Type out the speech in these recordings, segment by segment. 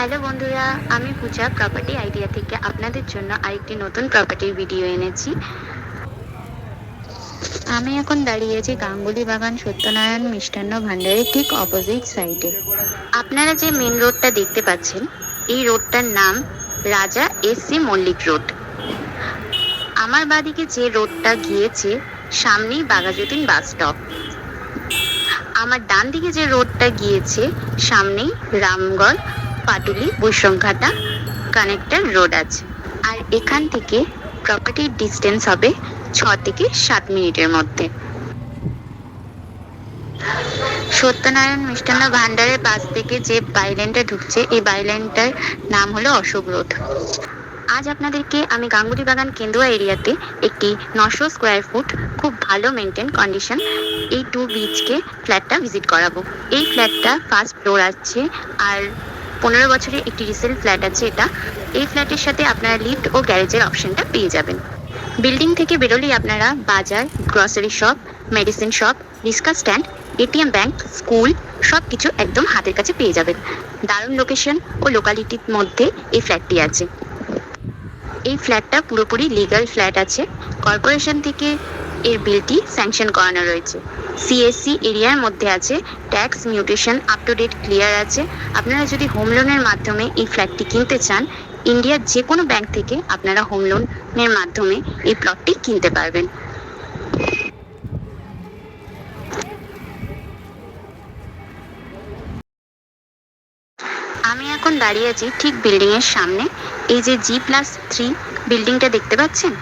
Hello বন্ধুরা, আমি পূজা property idea থেকে আপনাদের জন্য আরেকটি নতুন প্রপার্টির ভিডিও এনেছি। আমি এখন দাঁড়িয়েছি গাঙ্গুলি বাগান সত্যনারায়ণ মিষ্টান্ন ভাণ্ডারের ঠিক অপোজিট সাইডে আপনারা যে মেন রোডটা দেখতে পাচ্ছেন, এই রোডটার নাম রাজা এস সি মল্লিক রোড আমার বাদিকে যে রোডটা গিয়েছে, সামনেই বাঘাযতীন বাস স্টপ আমার ডান দিকে যে রোডটা গিয়েছে, সামনেই রামগড় পাটুলি বৈশঙ্ঘাটা কানেক্টর রোড আছে। আর এখান থেকে প্রপার্টির ডিস্টেন্স হবে ছ থেকে সাত মিনিটের মধ্যে। সত্যনারায়ণ মিষ্টান্ন ভান্ডারের পাশ থেকে যে বাইলেনটা ঢুকছে, এই বাইলেনটার নাম হলো অশোক রোড। আজ আপনাদেরকে আমি গাঙ্গুলি বাগান কেন্দুয়া এরিয়াতে একটি নশো স্কোয়ার ফুট খুব ভালো মেনটেন কন্ডিশন এই টু বিচকে ফ্ল্যাটটা ভিজিট করাবো। এই ফ্ল্যাটটা ফার্স্ট ফ্লোর আছে, আর পনেরো বছরের একটি রিসেল ফ্ল্যাট আছে এটা। এই ফ্ল্যাটের সাথে আপনারা লিফট ও গ্যারেজের অপশনটা পেয়ে যাবেন। বিল্ডিং থেকে বেরোলেই আপনারা বাজার grocery shop medicine shop rickshaw stand ATM bank school সব কিছু একদম হাতের কাছে পেয়ে যাবেন। দারুণ লোকেশন ও লোকালিটির মধ্যে এই ফ্ল্যাটটি আছে। এই ফ্ল্যাটটা পুরোপুরি লিগ্যাল ফ্ল্যাট আছে। কর্পোরেশন থেকে এর বিলটি স্যাংশন করানো রয়েছে। সিএসসি এরিয়ার মধ্যে আছে, tax, mutation up to date clear আছে। আপনারা যদি হোম লোনের মাধ্যমে এই ফ্ল্যাটটি কিনতে চান, ইন্ডিয়ার যে কোনো ব্যাংক থেকে আপনারা হোম লোনের মাধ্যমে এই প্লটটি কিনতে পারবেন। আমি এখন দাঁড়িয়ে আছি ঠিক বিল্ডিং এর সামনে। এই যে জি প্লাস থ্রি বিল্ডিংটা দেখতে পাচ্ছেন?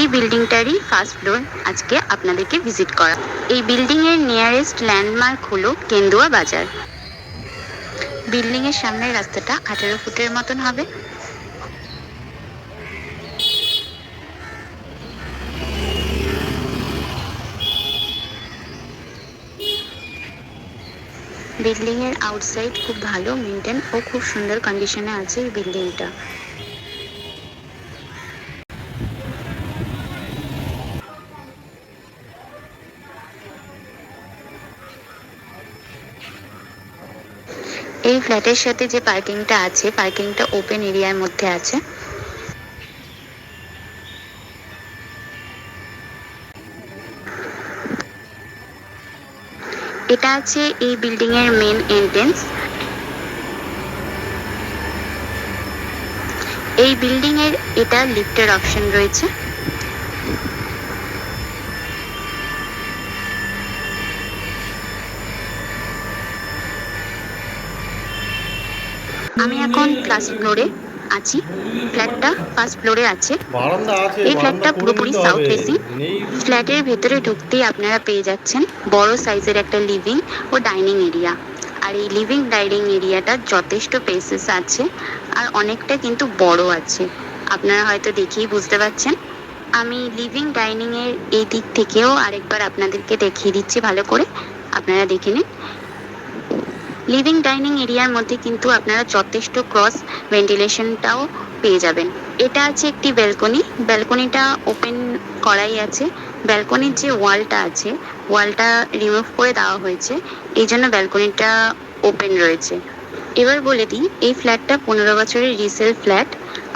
এই বিল্ডিংটারই ফার্স্ট ফ্লোর আজকে আপনাদেরকে ভিজিট করা। এই বিল্ডিং এর নিয়ারেস্ট ল্যান্ডমার্ক হলো কেন্দুয়া বাজার। বিল্ডিং এর সামনের রাস্তাটা আঠারো ফুটের মতন হবে। বিল্ডিং এর আউটসাইড খুব ভালো মেনটেন ও খুব সুন্দর কন্ডিশনে আছে এই বিল্ডিংটা। এই ফ্ল্যাটের সাথে যে পার্কিংটা আছে, পার্কিংটা ওপেন এরিয়ার মধ্যে আছে। এটা আছে এই বিল্ডিং এর মেন এন্ট্রেন্স এই বিল্ডিং এর এটা লিফটের অপশন রয়েছে। আমি এখন ফার্স্ট ফ্লোরে আছি। ফ্ল্যাটটা ফার্স্ট ফ্লোরে আছে। এই ফ্ল্যাটটা পুরোপুরি সাউথ নেই। ফ্ল্যাটের ভেতরে ঢুকতেই আপনারা পেয়ে যাচ্ছেন বড় সাইজের একটা লিভিং ও ডাইনিং এরিয়া আর এই লিভিং ডাইনিং এরিয়াটা যথেষ্ট পেসেস আছে আর অনেকটা কিন্তু বড় আছে। আপনারা হয়তো দেখেই বুঝতে পারছেন। আমি লিভিং ডাইনিংয়ের এই দিক থেকেও আরেকবার আপনাদেরকে দেখিয়ে দিচ্ছি ভালো করে। আপনারা দেখে নিন। লিভিং ডাইনিং এরিয়ার মধ্যে কিন্তু আপনারা যথেষ্ট ক্রস ভেন্টিলেশনটাও পেয়ে যাবেন। এটা আছে একটি ব্যালকনি ব্যালকনিটা ওপেন করাই আছে। ব্যালকনির যে ওয়ালটা আছে ওয়ালটা রিমুভ করে দেওয়া হয়েছে। এই জন্য ব্যালকনিটা ওপেন রয়েছে। এবার বলে দিই, এই ফ্ল্যাটটা পনেরো বছরের রিসেল ফ্ল্যাট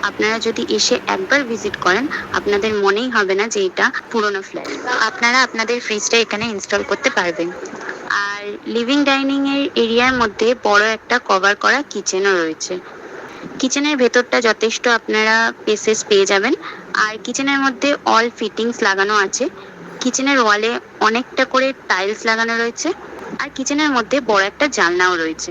আপনারা যদি এসে একবার ভিজিট করেন, আপনাদের মনেই হবে না যে এটা পুরনো ফ্ল্যাট আপনারা আপনাদের ফ্রিজটা এখানে ইনস্টল করতে পারবেন। আর লিভিং ডাইনিং এর এরিয়ার মধ্যে বড় একটা কভার করা কিচেনও রয়েছে। কিচেনের ভেতরটা যথেষ্ট আপনারা পেসেস পেয়ে যাবেন। আর কিচেনের মধ্যে অল ফিটিংস লাগানো আছে। কিচেনের ওয়ালে অনেকটা করে টাইলস লাগানো রয়েছে। আর কিচেনের মধ্যে বড় একটা জানলাও রয়েছে।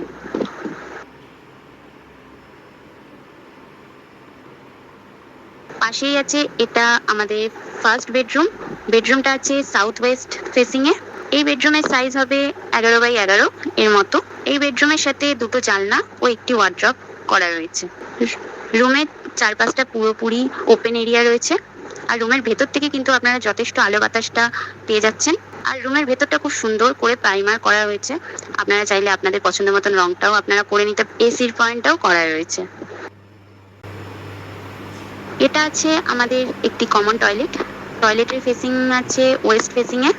পাশেই আছে এটা আমাদের ফার্স্ট বেডরুম বেডরুমটা আছে সাউথ ওয়েস্ট ফেসিং এ। এই বেডরুমের সাইজ হবে এগারো বাই এগারো এর মতো। এই বেডরুমের সাথে দুটো জানলা ও একটি ওয়ার্ড্রপ করা রয়েছে। রুমের চারপাশটা পুরোপুরি ওপেন এরিয়া রয়েছে। আর রুমের ভেতর থেকে কিন্তু আপনারা যথেষ্ট আলো বাতাসটা পেয়ে যাচ্ছেন। আর রুমের ভেতরটা খুব সুন্দর করে প্রাইমার করা হয়েছে আপনারা চাইলে আপনাদের পছন্দ মতন রংটাও আপনারা করে নিতে এসির পয়েন্টটাও করা রয়েছে। এটা আছে আমাদের একটি কমন টয়লেট টয়লেটের ফেসিং আছে ওয়েস্ট ফেসিং এ।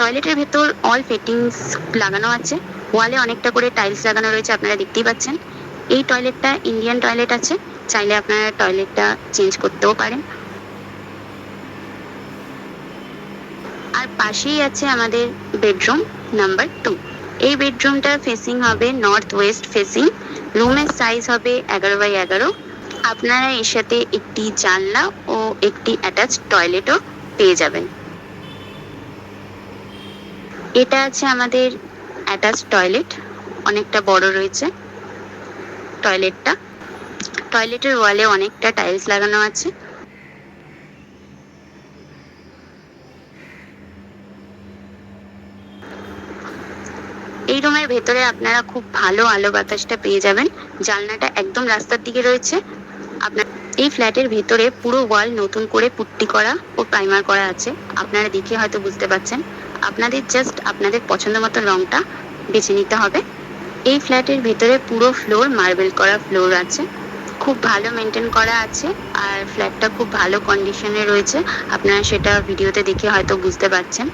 টয়লেটের ভেতর অল ফিটিংস লাগানো আছে। ওয়ালে অনেকটা করে টাইলস লাগানো রয়েছে, আপনারা দেখতেই পাচ্ছেন। এই টয়লেটটা ইন্ডিয়ান টয়লেট আছে, চাইলে আপনারা টয়লেটটা চেঞ্জ করতেও পারেন। আর পাশেই আছে আমাদের বেডরুম নাম্বার টু এই বেডরুমটা ফেসিং হবে নর্থ ওয়েস্ট ফেসিং রুমের সাইজ হবে এগারো বাই এগারো। আপনারা এর সাথে একটি জানলা ও একটি অ্যাটাচ টয়লেটও পেয়ে যাবেন। এটা আছে আমাদের অ্যাটাচ টয়লেট অনেকটা বড় রয়েছে টয়লেটটা টয়লেটের ওয়ালে অনেকটা টাইলস লাগানো আছে। এই রুমের ভেতরে আপনারা খুব ভালো আলো বাতাসটা পেয়ে যাবেন। জানলাটা একদম রাস্তার দিকে রয়েছে। আপনার এই ফ্ল্যাটের ভেতরে পুরো ওয়াল নতুন করে পুট্টি করা ও প্রাইমার করা আছে। আপনারা দেখে হয়তো বুঝতে পারছেন। আপনাদের জাস্ট আপনাদের পছন্দ মতো রংটা বেছে নিতে হবে। এই ফ্ল্যাটের ভেতরে পুরো ফ্লোর মার্বেল করা ফ্লোর আছে। খুব ভালো মেনটেন করা আছে আর ফ্ল্যাটটা খুব ভালো কন্ডিশনে রয়েছে। আপনারা সেটা ভিডিওতে দেখে হয়তো বুঝতে পারছেন।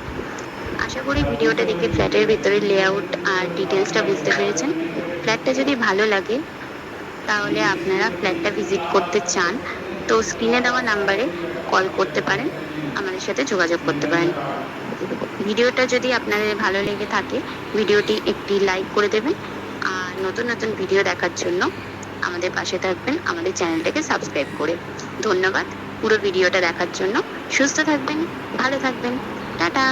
আশা করি ভিডিওটা দেখে ফ্ল্যাটের ভেতরে লেআউট আর ডিটেলসটা বুঝতে পেরেছেন। ফ্ল্যাটটা যদি ভালো লাগে, তাহলে আপনারা ফ্ল্যাটটা ভিজিট করতে চান। তো স্ক্রিনে দেওয়া নাম্বারে কল করতে পারেন। আমাদের সাথে যোগাযোগ করতে পারেন। ভিডিওটা যদি আপনাদের ভালো লেগে থাকে, ভিডিওটি একটি লাইক করে দেবেন। আর নতুন নতুন ভিডিও দেখার জন্য আমাদের পাশে থাকবেন, আমাদের চ্যানেলটাকে সাবস্ক্রাইব করে। ধন্যবাদ পুরো ভিডিওটা দেখার জন্য। সুস্থ থাকবেন, ভালো থাকবেন। টাটা।